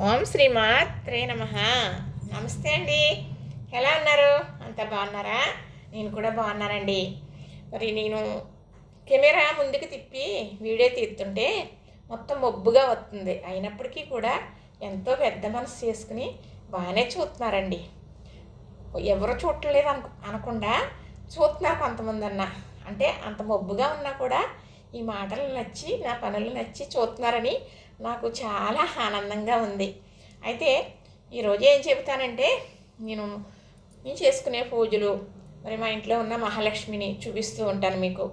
ఓం శ్రీమాత్రే నమ. నమస్తే అండి. ఎలా ఉన్నారు? అంతా బాగున్నారా? నేను కూడా బాగున్నానండి. మరి నేను కెమెరా ముందుకు తిప్పి వీడియో తీస్తుంటే మొత్తం మబ్బుగా వస్తుంది. అయినప్పటికీ కూడా ఎంతో పెద్ద మనసు చేసుకుని బాగానే చూస్తున్నారండి. ఎవరు చూడలేదు అనుకు అనకుండా చూస్తున్నారు కొంతమంది అన్న. అంటే అంత మబ్బుగా ఉన్నా కూడా ఈ మాటలు నచ్చి నా పనులు నచ్చి చూస్తున్నారని నాకు చాలా ఆనందంగా ఉంది. అయితే ఈరోజు ఏం చెబుతానంటే నేను నేను చేసుకునే పూజలు మరి మా ఇంట్లో ఉన్న మహాలక్ష్మిని చూపిస్తూ ఉంటాను మీకు.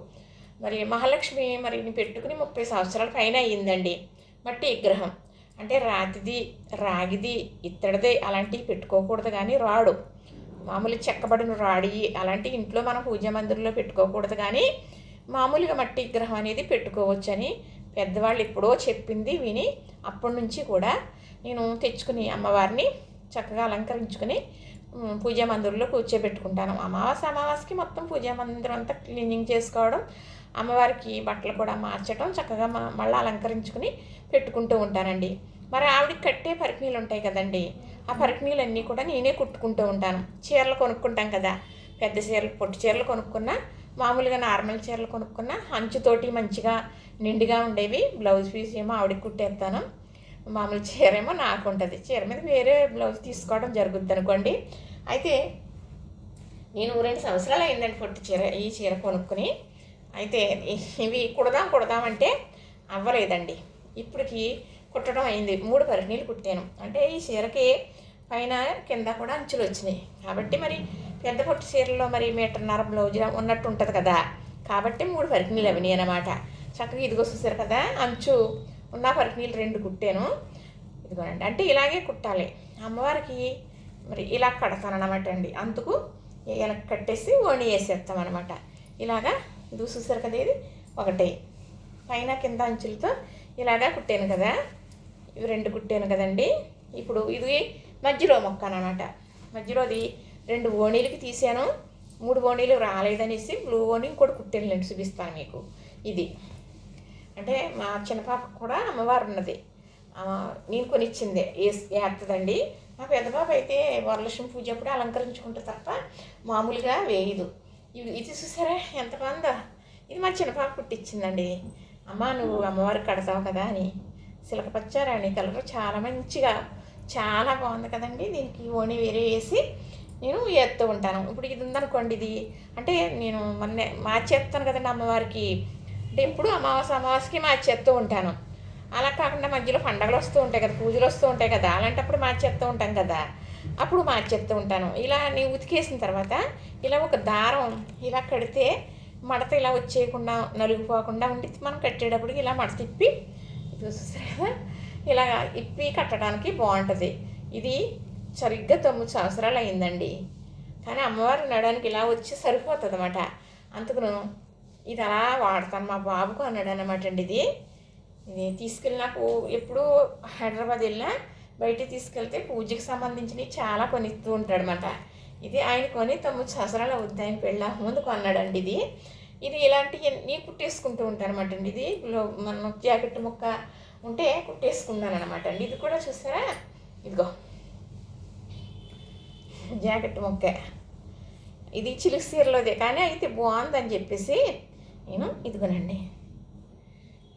మరి మహాలక్ష్మి మరి నేను పెట్టుకుని ముప్పై సంవత్సరాల పైన అయ్యిందండి. మట్టి విగ్రహం. అంటే రాతిది రాగిది ఇత్తడిది అలాంటివి పెట్టుకోకూడదు కానీ రాడు. మామూలు చెక్కబడిన రాడి అలాంటి ఇంట్లో మనం పూజా మందిరంలో పెట్టుకోకూడదు కానీ మామూలుగా మట్టి విగ్రహం అనేది పెట్టుకోవచ్చని పెద్దవాళ్ళు ఎప్పుడో చెప్పింది విని అప్పటి నుంచి కూడా నేను తెచ్చుకుని అమ్మవారిని చక్కగా అలంకరించుకుని పూజా మందిరంలో కూర్చోబెట్టుకుంటాను. అమావాస అమావాస్యకి మొత్తం పూజా మందిరం అంతా క్లీనింగ్ చేసుకోవడం అమ్మవారికి బట్టలు కూడా మార్చడం చక్కగా మళ్ళీ అలంకరించుకుని పెట్టుకుంటూ ఉంటానండి. మరి ఆవిడకి కట్టే పరికనీలు ఉంటాయి కదండి ఆ పరికనీలు అన్నీ కూడా నేనే కుట్టుకుంటూ ఉంటాను. చీరలు కొనుక్కుంటాం కదా పెద్ద చీరలు పొట్టి చీరలు కొనుక్కున్నా మామూలుగా నార్మల్ చీరలు కొనుక్కున్న అంచుతోటి మంచిగా నిండుగా ఉండేవి. బ్లౌజ్ పీస్ ఏమో ఆవిడకి కుట్టేస్తాను. మామూలు చీర ఏమో నాకు ఉంటుంది. చీర మీద వేరే బ్లౌజ్ తీసుకోవడం జరుగుద్ది అనుకోండి. అయితే నేను రెండు సంవత్సరాలు అయిందండి పొట్టి చీర ఈ చీర కొనుక్కుని. అయితే ఇవి కుడదాం కుడదామంటే అవ్వలేదండి. ఇప్పటికి కుట్టడం అయింది. మూడు పరిణీలు కుట్టాను. అంటే ఈ చీరకి పైన కింద కూడా అంచులు వచ్చినాయి. కాబట్టి మరి పెద్ద పొట్టి చీరలో మరి మీటర్న్నర బ్లౌజ్ ఉన్నట్టు ఉంటుంది కదా. కాబట్టి మూడు పరిణీలు అవినాయి అనమాట చక్కగా ఇదిగో చూసారు కదా అంచు ఉన్న పరిణీలు రెండు కుట్టాను. ఇదిగోనండి అంటే ఇలాగే కుట్టాలి. అమ్మవారికి మరి ఇలా కడతానమాట అండి. అందుకు వెనక కట్టేసి ఓణి వేసేస్తాం అనమాట ఇలాగా ఇది చూసారు కదా ఇది? ఒకటే. పైన కింద అంచులతో ఇలాగా కుట్టాను కదా. ఇవి రెండు కుట్టాను కదండి. ఇప్పుడు ఇది మధ్యలో మొక్క అనమాట మధ్యలోది రెండు ఓణీలకి తీసాను. మూడు ఓణీలు రాలేదనేసి బ్లూ ఓణి ఇంకోటి కుట్టాను లేండి చూపిస్తాను మీకు. ఇది. అంటే మా చిన్న పాపకు కూడా అమ్మవారు ఉన్నది నేను కొనిచ్చిందే. వేస్తుందండి మా పెద్ద పాప అయితే వరలక్ష్మి పూజ అప్పుడు అలంకరించుకుంటే తప్ప మామూలుగా వేయదు. ఇది ఇది చూసారా? ఎంత బాగుందో. ఇది మా చిన్న పాప కుట్టించిందండి అమ్మ నువ్వు అమ్మవారికి కడతావు కదా అని. సిలకపచ్చారాణి కలర్ చాలా మంచిగా చాలా బాగుంది కదండి. దీనికి ఓణి వేరే వేసి నేను వేస్తూ ఉంటాను. ఇప్పుడు ఇది ఉందనుకోండి ఇది. అంటే నేను మొన్నే మార్చేస్తాను కదండి అమ్మవారికి. అంటే ఎప్పుడు అమావాస్య అమావాస్యకి మార్చేస్తూ ఉంటాను. అలా కాకుండా మధ్యలో పండగలు వస్తూ ఉంటాయి కదా పూజలు వస్తూ ఉంటాయి కదా అలాంటప్పుడు మార్చేస్తూ ఉంటాం కదా. అప్పుడు మార్చేస్తూ ఉంటాను. ఇలా నేను ఉతికేసిన తర్వాత ఇలా ఒక దారం ఇలా కడితే మడత ఇలా వచ్చేయకుండా నలుగుపోకుండా ఉండి మనం కట్టేటప్పటికి ఇలా మడత తిప్పి ఇది చూసారా? కదా? ఇలా ఇప్పి కట్టడానికి బాగుంటుంది. ఇది సరిగ్గా తొమ్మిది సంవత్సరాలు అయిందండి. కానీ అమ్మవారు నడడానికి ఇలా వచ్చి సరిపోతుంది అనమాట అందుకును ఇది అలా వాడతాను మా బాబుకు అన్నాడు అనమాట అండి ఇది. ఇది తీసుకెళ్ళి నాకు ఎప్పుడు హైదరాబాద్ వెళ్ళినా బయటికి తీసుకెళ్తే పూజకి సంబంధించినవి చాలా కొనిస్తూ ఉంటాడనమాట ఇది ఆయన కొని తొమ్మిది సంవత్సరాలు అవుద్ది ఆయన పెళ్ళ ముందు కొన్నాడండి ఇది. ఇది ఇలాంటివన్నీ కుట్టేసుకుంటూ ఉంటానమాట అనమాట అండి ఇది. మన జాకెట్ ముక్క ఉంటే కుట్టేసుకున్నాను అనమాట అండి. ఇది కూడా చూసారా? ఇదిగో. జాకెట్ ముక్క. ఇది చిలుక సీరలోదే కానీ అయితే బాగుందని చెప్పేసి నేను ఇదిగోనండి.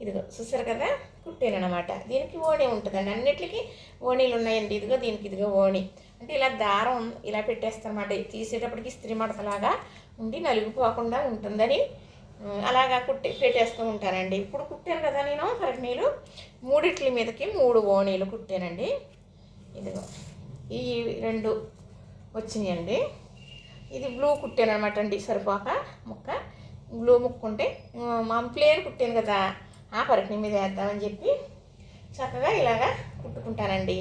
ఇదిగో చూసారు కదా? కుట్టాను అనమాట దీనికి ఓణి ఉంటుందండి. అన్నిటికీ ఓణీలు ఉన్నాయండి. ఇదిగో దీనికి ఇదిగో ఓణి. అంటే ఇలా దారం ఇలా పెట్టేస్తానమాట తీసేటప్పటికి స్త్రీ మడతలాగా ఉండి నలిగిపోకుండా ఉంటుందని అలాగా కుట్టి పెట్టేస్తూ ఉంటానండి. ఇప్పుడు కుట్టాను కదా నేను పరిణీలు మూడిట్ల మీదకి మూడు ఓణీలు కుట్టానండి. ఇదిగో ఈ రెండు వచ్చినాయండి. ఇది బ్లూ కుట్టాను అనమాట అండి సరిపోక ముక్క. బ్లూ ముక్క ఉంటే మా ప్లేన్ కుట్టాను కదా ఆ పరికి మీద వేద్దామని చెప్పి చక్కగా ఇలాగా కుట్టుకుంటానండి.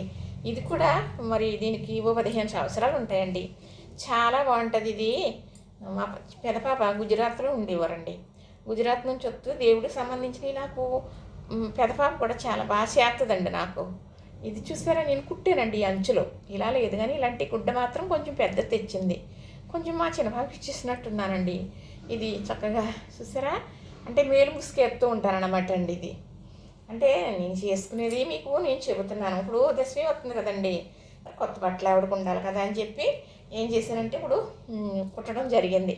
ఇది కూడా మరి దీనికి ఓ పదిహేను సంవత్సరాలు ఉంటాయండి. చాలా బాగుంటుంది ఇది. మా పెదపాప గుజరాత్లో ఉండేవారండి. గుజరాత్ నుంచి వస్తూ దేవుడికి సంబంధించినవి నాకు పెదపాప కూడా చాలా బాగా చేస్తుందండి నాకు. ఇది చూసారా? నేను కుట్టానండి ఈ అంచులో. ఇలా లేదు కానీ ఇలాంటి గుడ్డ మాత్రం కొంచెం పెద్ద తెచ్చింది. కొంచెం మా చిన్న ఇచ్చేసినట్టున్నానండి. ఇది చక్కగా చూసారా? అంటే మేలు ముసుకేస్తూ ఉంటానన్నమాట అండి ఇది. అంటే నేను చేసుకునేది మీకు నేను చెబుతున్నాను. ఇప్పుడు దశమి వస్తుంది కదండి. కొత్త బట్టలు ఆవిడకు ఉండాలి కదా అని చెప్పి ఏం చేశానంటే ఇప్పుడు కుట్టడం జరిగింది.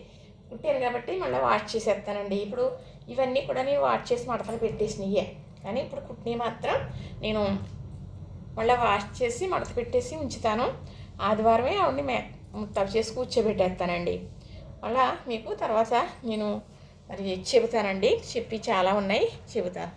కుట్టాను కాబట్టి మళ్ళీ వాష్ చేసేస్తానండి. ఇప్పుడు ఇవన్నీ కూడా నేను వాష్ చేసి మడతలు పెట్టేసినయే. కానీ ఇప్పుడు కుట్టినవి మాత్రం నేను మళ్ళీ వాష్ చేసి మడత పెట్టేసి ఉంచుతాను. ఆదివారమే ఆవిడని మే తప్పు చేసి కూర్చోబెట్టేస్తానండి. మళ్ళా మీకు తర్వాత నేను మరి చెబుతానండి. చెప్పి చాలా ఉన్నాయి. చెబుతాను.